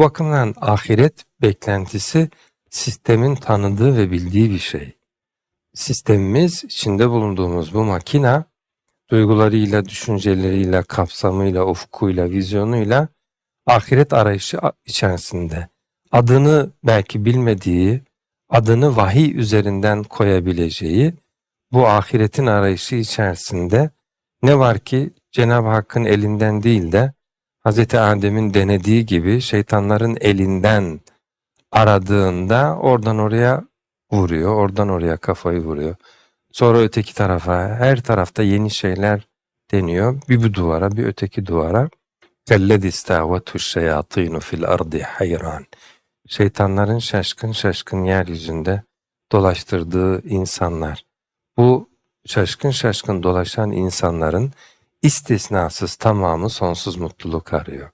Bu bakımdan ahiret beklentisi sistemin tanıdığı ve bildiği bir şey. Sistemimiz, içinde bulunduğumuz bu makina, duygularıyla, düşünceleriyle, kapsamıyla, ufkuyla, vizyonuyla ahiret arayışı içerisinde. Adını belki bilmediği, adını vahiy üzerinden koyabileceği bu ahiretin arayışı içerisinde ne var ki Cenab-ı Hakk'ın elinden değil de Hz. Adem'in denediği gibi şeytanların elinden aradığında oradan oraya vuruyor, oradan oraya kafayı vuruyor. Sonra öteki tarafa, her tarafta yeni şeyler deniyor. Bir bu duvara, bir öteki duvara. Kelledi istavetu şeyatinu fil ardi hayran. Şeytanların şaşkın şaşkın yeryüzünde dolaştırdığı insanlar. Bu şaşkın şaşkın dolaşan insanların istisnasız tamamı sonsuz mutluluk arıyor.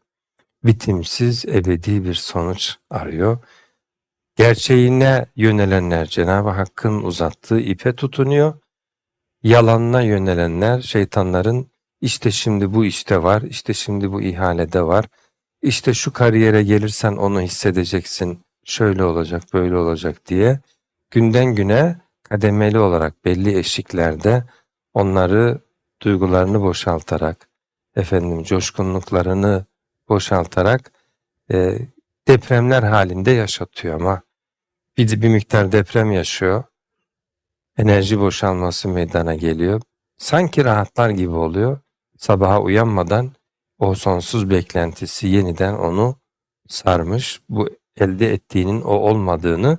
Bitimsiz ebedi bir sonuç arıyor. Gerçeğine yönelenler Cenab-ı Hakk'ın uzattığı ipe tutunuyor. Yalanına yönelenler şeytanların işte şimdi bu işte var, işte şimdi bu ihalede var, işte şu kariyere gelirsen onu hissedeceksin, şöyle olacak, böyle olacak diye günden güne kademeli olarak belli eşiklerde onları duygularını boşaltarak, efendim coşkunluklarını boşaltarak e, depremler halinde yaşatıyor ama bir, bir miktar deprem yaşıyor, enerji boşalması meydana geliyor. Sanki rahatlar gibi oluyor. Sabaha uyanmadan o sonsuz beklentisi yeniden onu sarmış. Bu elde ettiğinin o olmadığını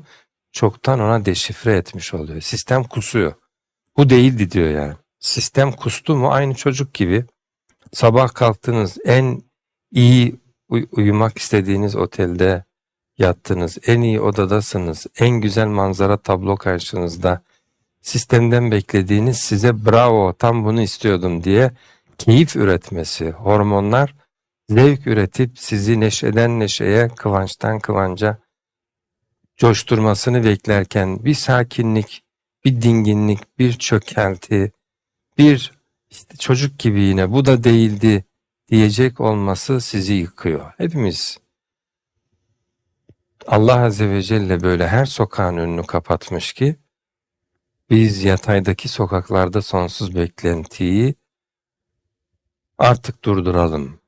çoktan ona deşifre etmiş oluyor. Sistem kusuyor. Bu değildi diyor yani. Sistem kustu mu? Aynı çocuk gibi. Sabah kalktınız en iyi uy- uyumak istediğiniz otelde yattınız, en iyi odadasınız, en güzel manzara tablo karşınızda. Sistemden beklediğiniz size bravo tam bunu istiyordum diye keyif üretmesi, hormonlar zevk üretip sizi neşeden neşeye, kıvançtan kıvanca coşturmasını beklerken bir sakinlik, bir dinginlik, bir çökelti, bir işte çocuk gibi yine bu da değildi diyecek olması sizi yıkıyor. Hepimiz Allah Azze ve Celle böyle her sokağın önünü kapatmış ki biz yataydaki sokaklarda sonsuz beklentiyi artık durduralım.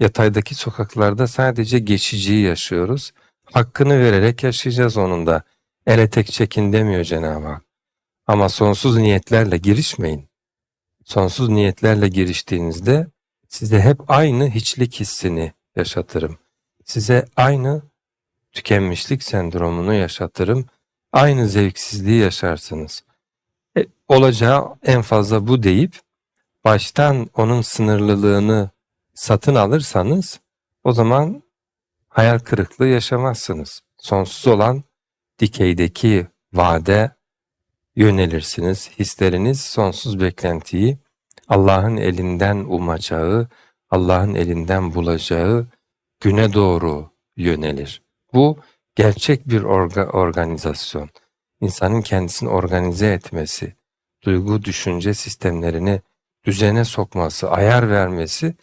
Yataydaki sokaklarda sadece geçiciyi yaşıyoruz. Hakkını vererek yaşayacağız onun da. Ele tek çekin demiyor Cenab-ı Hak. Ama sonsuz niyetlerle girişmeyin. Sonsuz niyetlerle giriştiğinizde size hep aynı hiçlik hissini yaşatırım. Size aynı tükenmişlik sendromunu yaşatırım. Aynı zevksizliği yaşarsınız. E, olacağı en fazla bu deyip baştan onun sınırlılığını satın alırsanız o zaman hayal kırıklığı yaşamazsınız. Sonsuz olan dikeydeki vade yönelirsiniz. Hisleriniz sonsuz beklentiyi Allah'ın elinden umacağı, Allah'ın elinden bulacağı güne doğru yönelir. Bu gerçek bir orga, organizasyon. İnsanın kendisini organize etmesi, duygu düşünce sistemlerini düzene sokması, ayar vermesi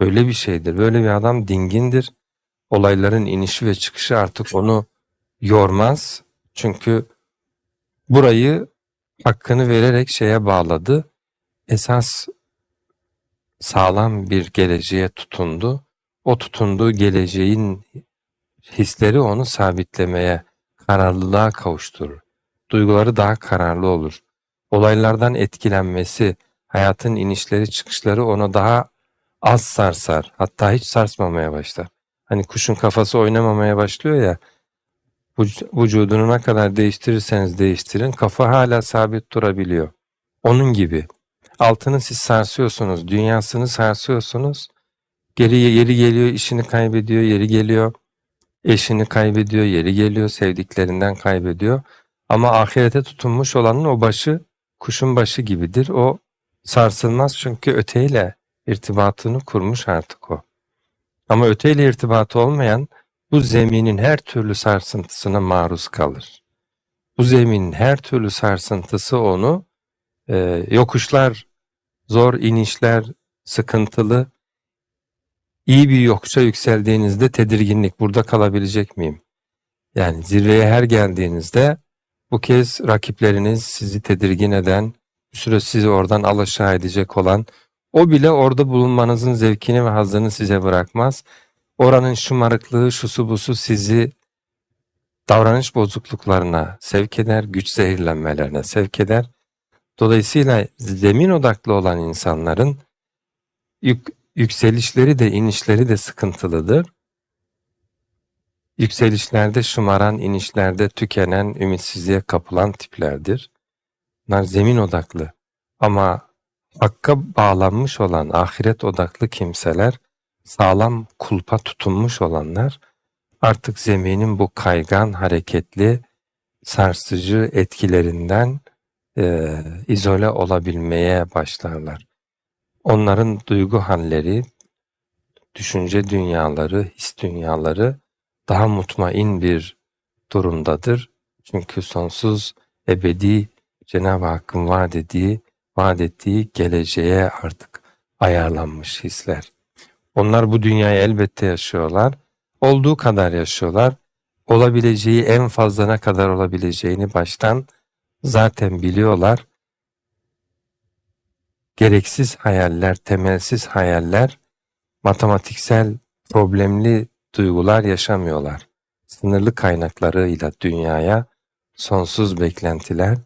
böyle bir şeydir. Böyle bir adam dingindir. Olayların inişi ve çıkışı artık onu yormaz. Çünkü burayı hakkını vererek şeye bağladı. Esas sağlam bir geleceğe tutundu. O tutunduğu geleceğin hisleri onu sabitlemeye, kararlılığa kavuşturur. Duyguları daha kararlı olur. Olaylardan etkilenmesi, hayatın inişleri çıkışları onu daha az sarsar. Hatta hiç sarsmamaya başlar. Hani kuşun kafası oynamamaya başlıyor ya, vücudunu ne kadar değiştirirseniz değiştirin kafa hala sabit durabiliyor. Onun gibi. Altını siz sarsıyorsunuz, dünyasını sarsıyorsunuz. Geri yeri geliyor, işini kaybediyor, yeri geliyor. Eşini kaybediyor, yeri geliyor, sevdiklerinden kaybediyor. Ama ahirete tutunmuş olanın o başı kuşun başı gibidir. O sarsılmaz çünkü öteyle irtibatını kurmuş artık o. Ama öteyle irtibatı olmayan bu zeminin her türlü sarsıntısına maruz kalır. Bu zeminin her türlü sarsıntısı onu e, yokuşlar, zor inişler, sıkıntılı iyi bir yokuşa yükseldiğinizde tedirginlik burada kalabilecek miyim? Yani zirveye her geldiğinizde bu kez rakipleriniz sizi tedirgin eden, bir süre sizi oradan alaşağı edecek olan, o bile orada bulunmanızın zevkini ve hazzını size bırakmaz. Oranın şımarıklığı, şusu busu sizi davranış bozukluklarına sevk eder, güç zehirlenmelerine sevk eder. Dolayısıyla zemin odaklı olan insanların yük, yükselişleri de inişleri de sıkıntılıdır. Yükselişlerde şımaran, inişlerde tükenen, ümitsizliğe kapılan tiplerdir. Bunlar zemin odaklı. Ama hakka bağlanmış olan ahiret odaklı kimseler, sağlam kulpa tutunmuş olanlar, artık zeminin bu kaygan, hareketli, sarsıcı etkilerinden e, izole olabilmeye başlarlar. Onların duygu halleri, düşünce dünyaları, his dünyaları daha mutmain bir durumdadır. Çünkü sonsuz, ebedi Cenab-ı Hakk'ın vaat ettiği, vaat ettiği geleceğe artık ayarlanmış hisler. Onlar bu dünyayı elbette yaşıyorlar. Olduğu kadar yaşıyorlar. Olabileceği en fazla ne kadar olabileceğini baştan zaten biliyorlar. Gereksiz hayaller, temelsiz hayaller, matematiksel problemli duygular yaşamıyorlar. Sınırlı kaynaklarıyla dünyaya sonsuz beklentiler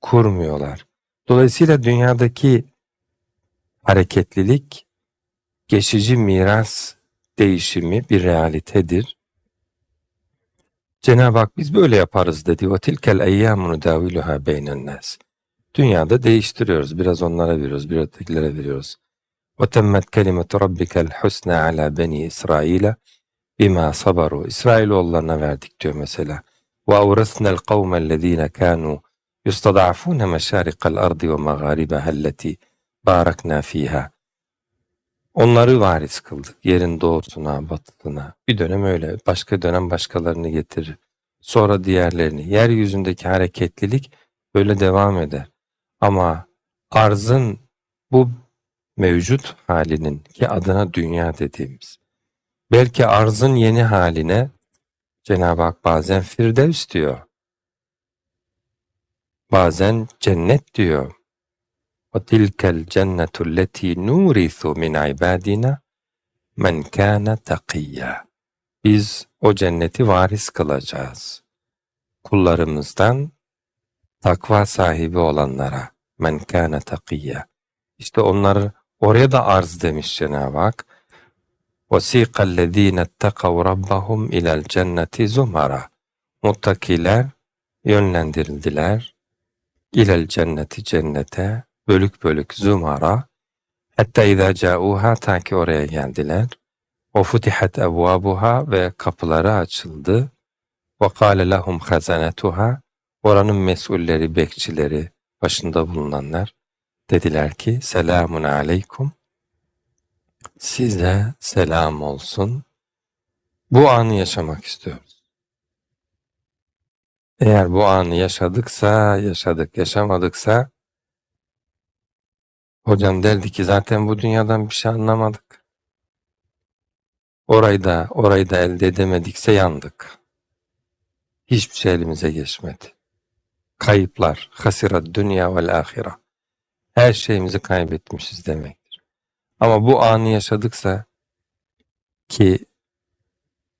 kurmuyorlar. Dolayısıyla dünyadaki hareketlilik geçici miras değişimi bir realitedir. Cenab-ı Hak biz böyle yaparız dedi. Ve tilkel eyyamu nudaviluha beynen. Dünyada değiştiriyoruz. Biraz onlara veriyoruz, biraz ötekilere veriyoruz. Ve temmet kelimetu rabbikel husna ala beni İsrail'e bima sabaru. İsrailoğullarına verdik diyor mesela. Ve avresnel kavmellezine kanu yustadafune meşarikal ardı ve mağaribaha alleti barakna fiha. Onları varis kıldık. Yerin doğusuna, batısına. Bir dönem öyle. Başka dönem başkalarını getirir. Sonra diğerlerini. Yeryüzündeki hareketlilik böyle devam eder. Ama arzın bu mevcut halinin ki adına dünya dediğimiz. Belki arzın yeni haline Cenab-ı Hak bazen Firdevs diyor. Bazen cennet diyor. وَتِلْكَ الْجَنَّةُ الَّتِي نُورِثُ مِنْ عِبَادِنَا مَنْ كَانَ تَقِيًّا Biz o cenneti varis kılacağız. Kullarımızdan takva sahibi olanlara men kâne takiyya. İşte onları oraya da arz demiş Cenab-ı Hak. وَسِيقَ الَّذ۪ينَ اتَّقَوْ رَبَّهُمْ اِلَى الْجَنَّةِ زُمَرًا Muttakiler yönlendirildiler. İlel cenneti cennete bölük bölük zumara hatta izâ câûhâ ta ki oraya geldiler. O futihat ebvâbuha ve kapıları açıldı. Ve kâle lehum hazanetuha oranın mesulleri, bekçileri, başında bulunanlar dediler ki selamun aleykum size selam olsun. Bu anı yaşamak istiyoruz. Eğer bu anı yaşadıksa, yaşadık, yaşamadıksa hocam derdi ki zaten bu dünyadan bir şey anlamadık. Orayı da, orayı da elde edemedikse yandık. Hiçbir şey elimize geçmedi. Kayıplar, hasirat dünya vel ahira. Her şeyimizi kaybetmişiz demektir. Ama bu anı yaşadıksa ki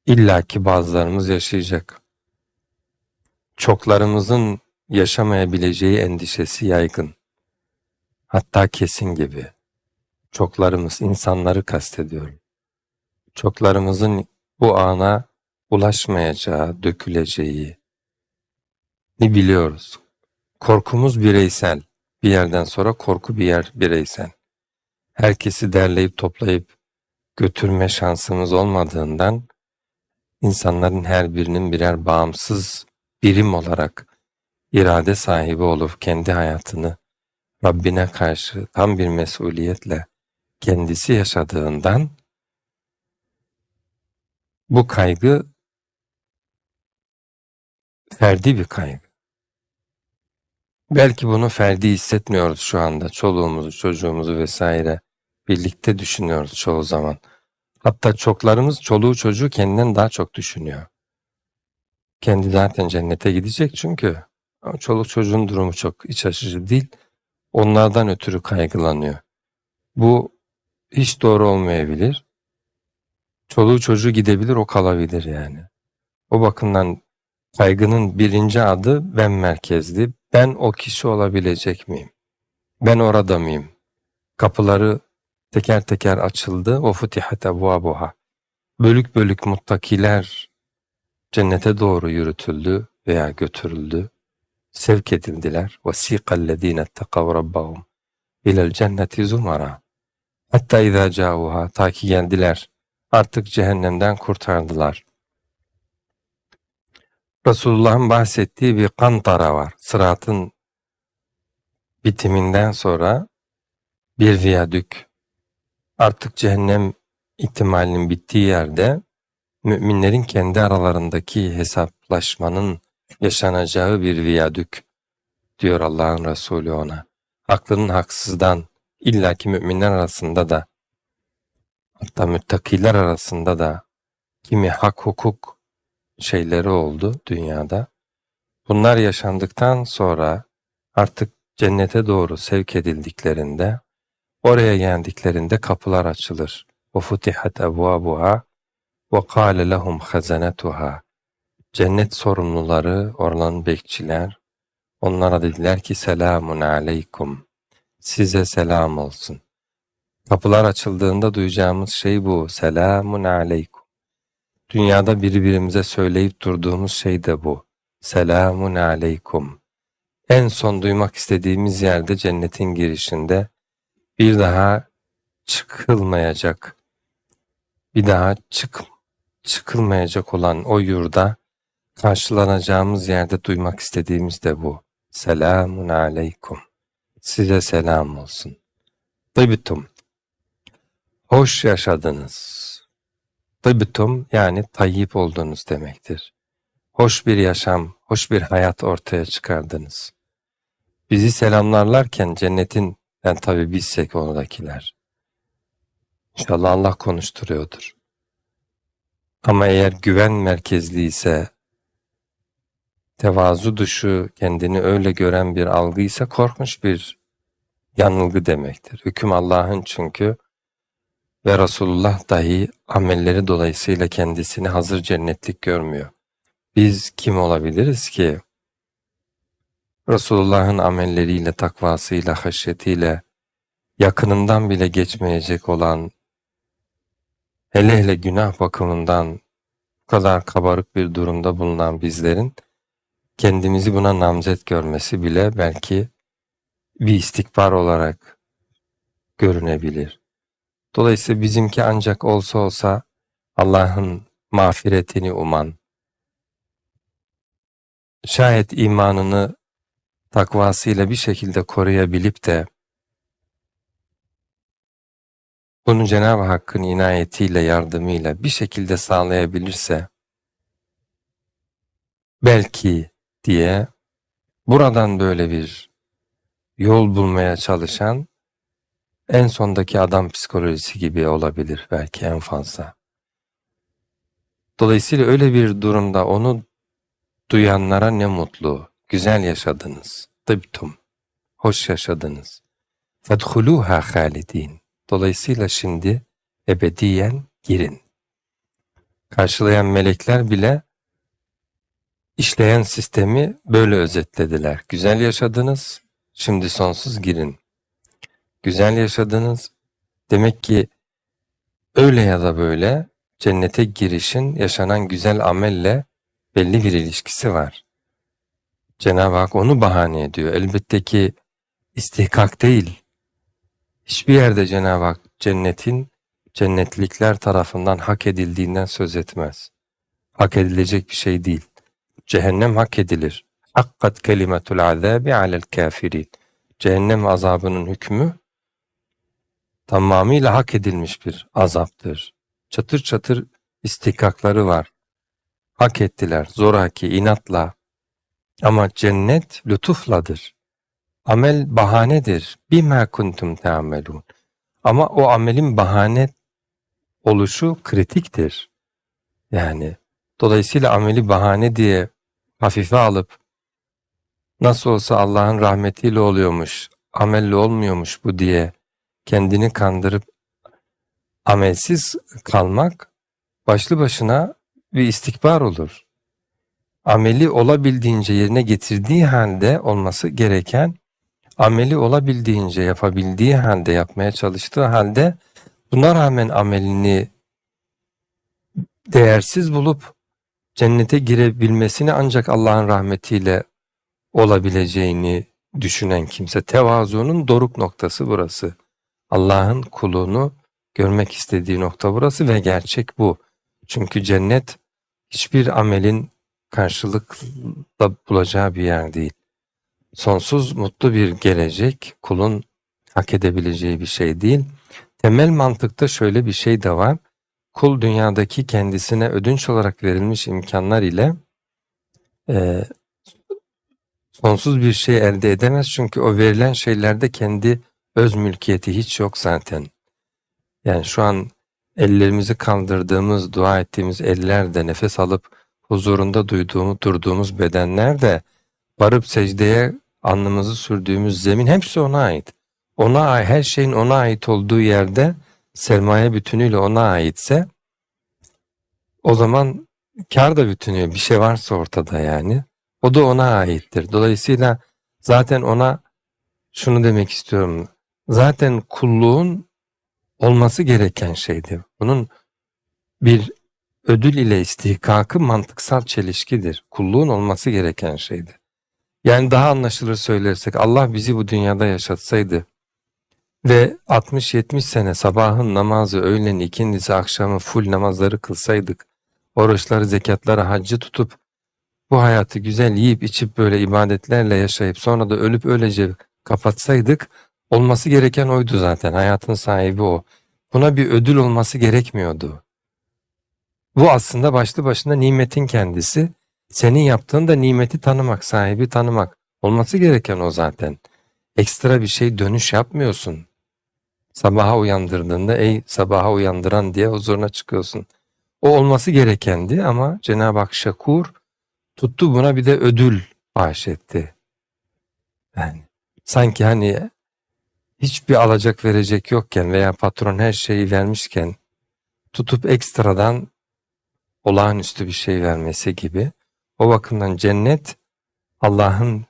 illaki bazılarımız yaşayacak çoklarımızın yaşamayabileceği endişesi yaygın. Hatta kesin gibi. Çoklarımız, insanları kastediyorum. Çoklarımızın bu ana ulaşmayacağı, döküleceği ni biliyoruz. Korkumuz bireysel. Bir yerden sonra korku bir yer bireysel. Herkesi derleyip toplayıp götürme şansımız olmadığından insanların her birinin birer bağımsız birim olarak irade sahibi olup kendi hayatını Rabbine karşı tam bir mesuliyetle kendisi yaşadığından bu kaygı ferdi bir kaygı. Belki bunu ferdi hissetmiyoruz şu anda. Çoluğumuzu, çocuğumuzu vesaire birlikte düşünüyoruz çoğu zaman. Hatta çoklarımız çoluğu çocuğu kendinden daha çok düşünüyor. Kendi zaten cennete gidecek çünkü. Ama çoluk çocuğun durumu çok iç açıcı değil. Onlardan ötürü kaygılanıyor. Bu hiç doğru olmayabilir. Çoluğu çocuğu gidebilir o kalabilir yani. O bakımdan kaygının birinci adı ben merkezli. Ben o kişi olabilecek miyim? Ben orada mıyım? Kapıları teker teker açıldı. O futihat ebvabuha. Bölük bölük muttakiler cennete doğru yürütüldü veya götürüldü Sevk edildiler. وَسِيقَ اتَّقَوْ رَبَّهُمْ اِلَى الْجَنَّةِ زُمَرًا Hatta اِذَا جَاءُهَا Ta ki geldiler. Artık cehennemden kurtardılar. Resulullah'ın bahsettiği bir kantara var. Sıratın bitiminden sonra bir viyadük. Artık cehennem ihtimalinin bittiği yerde müminlerin kendi aralarındaki hesaplaşmanın yaşanacağı bir viyadük diyor Allah'ın Resulü ona. Haklının haksızdan illaki müminler arasında da hatta müttakiler arasında da kimi hak hukuk şeyleri oldu dünyada. Bunlar yaşandıktan sonra artık cennete doğru sevk edildiklerinde oraya geldiklerinde kapılar açılır. Ve futihat ebvabuha ve kâle lehum hazanetuha Cennet sorumluları, oranın bekçiler, onlara dediler ki selamun aleykum, size selam olsun. Kapılar açıldığında duyacağımız şey bu, selamun aleykum. Dünyada birbirimize söyleyip durduğumuz şey de bu, selamun aleykum. En son duymak istediğimiz yerde cennetin girişinde bir daha çıkılmayacak, bir daha çık, çıkılmayacak olan o yurda karşılanacağımız yerde duymak istediğimiz de bu. Selamun aleykum. Size selam olsun. Tıbtum. Hoş yaşadınız. Tıbtum yani tayyip oldunuz demektir. Hoş bir yaşam, hoş bir hayat ortaya çıkardınız. Bizi selamlarlarken cennetin, ben tabi bizsek ondakiler. İnşallah Allah konuşturuyordur. Ama eğer güven merkezli ise, tevazu dışı kendini öyle gören bir algıysa korkunç bir yanılgı demektir. Hüküm Allah'ın çünkü ve Resulullah dahi amelleri dolayısıyla kendisini hazır cennetlik görmüyor. Biz kim olabiliriz ki? Resulullah'ın amelleriyle, takvasıyla, haşyetiyle yakınından bile geçmeyecek olan, hele hele günah bakımından bu kadar kabarık bir durumda bulunan bizlerin kendimizi buna namzet görmesi bile belki bir istikbar olarak görünebilir. Dolayısıyla bizimki ancak olsa olsa Allah'ın mağfiretini uman, şayet imanını takvasıyla bir şekilde koruyabilip de bunu Cenab-ı Hakk'ın inayetiyle, yardımıyla bir şekilde sağlayabilirse belki diye buradan böyle bir yol bulmaya çalışan en sondaki adam psikolojisi gibi olabilir belki en fazla. Dolayısıyla öyle bir durumda onu duyanlara ne mutlu, güzel yaşadınız, tıbtum, hoş yaşadınız. Fedhuluha halidin. Dolayısıyla şimdi ebediyen girin. Karşılayan melekler bile işleyen sistemi böyle özetlediler. Güzel yaşadınız, şimdi sonsuz girin. Güzel yaşadınız. Demek ki öyle ya da böyle cennete girişin yaşanan güzel amelle belli bir ilişkisi var. Cenab-ı Hak onu bahane ediyor. Elbette ki istihkak değil. Hiçbir yerde Cenab-ı Hak cennetin cennetlikler tarafından hak edildiğinden söz etmez. Hak edilecek bir şey değil. Cehennem hak edilir. Hakkat kelimetul azabi alel kafirin. Cehennem azabının hükmü tamamıyla hak edilmiş bir azaptır. Çatır çatır istikakları var. Hak ettiler zoraki, inatla. Ama cennet lütufladır. Amel bahanedir. Bima kuntum ta'melun. Ama o amelin bahane oluşu kritiktir. Yani dolayısıyla ameli bahane diye hafife alıp nasıl olsa Allah'ın rahmetiyle oluyormuş, amelle olmuyormuş bu diye kendini kandırıp amelsiz kalmak başlı başına bir istikbar olur. Ameli olabildiğince yerine getirdiği halde olması gereken, ameli olabildiğince yapabildiği halde yapmaya çalıştığı halde buna rağmen amelini değersiz bulup cennete girebilmesini ancak Allah'ın rahmetiyle olabileceğini düşünen kimse. Tevazuunun doruk noktası burası. Allah'ın kulunu görmek istediği nokta burası ve gerçek bu. Çünkü cennet hiçbir amelin karşılıkla bulacağı bir yer değil. Sonsuz mutlu bir gelecek kulun hak edebileceği bir şey değil. Temel mantıkta şöyle bir şey de var. Kul dünyadaki kendisine ödünç olarak verilmiş imkanlar ile e, sonsuz bir şey elde edemez. Çünkü o verilen şeylerde kendi öz mülkiyeti hiç yok zaten. Yani şu an ellerimizi kaldırdığımız, dua ettiğimiz eller de nefes alıp huzurunda duyduğumuz, durduğumuz bedenler de varıp secdeye alnımızı sürdüğümüz zemin hepsi ona ait. Ona ait, her şeyin ona ait olduğu yerde sermaye bütünüyle ona aitse o zaman kar da bütünüyor. Bir şey varsa ortada yani. O da ona aittir. Dolayısıyla zaten ona şunu demek istiyorum. Zaten kulluğun olması gereken şeydi. Bunun bir ödül ile istihkakı mantıksal çelişkidir. Kulluğun olması gereken şeydi. Yani daha anlaşılır söylersek Allah bizi bu dünyada yaşatsaydı ve 60-70 sene sabahın namazı, öğlen, ikindisi, akşamı full namazları kılsaydık, oruçları, zekatları, haccı tutup bu hayatı güzel yiyip içip böyle ibadetlerle yaşayıp sonra da ölüp öylece kapatsaydık olması gereken oydu zaten. Hayatın sahibi o. Buna bir ödül olması gerekmiyordu. Bu aslında başlı başına nimetin kendisi. Senin yaptığın da nimeti tanımak, sahibi tanımak. Olması gereken o zaten. Ekstra bir şey dönüş yapmıyorsun. Sabaha uyandırdığında ey sabaha uyandıran diye huzuruna çıkıyorsun. O olması gerekendi ama Cenab-ı Hak şakur tuttu buna bir de ödül bahşetti. Yani sanki hani hiçbir alacak verecek yokken veya patron her şeyi vermişken tutup ekstradan olağanüstü bir şey vermesi gibi. O bakımdan cennet Allah'ın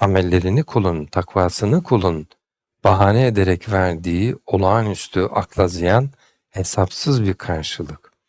amellerini kulun, takvasını kulun bahane ederek verdiği olağanüstü akla ziyan hesapsız bir karşılık.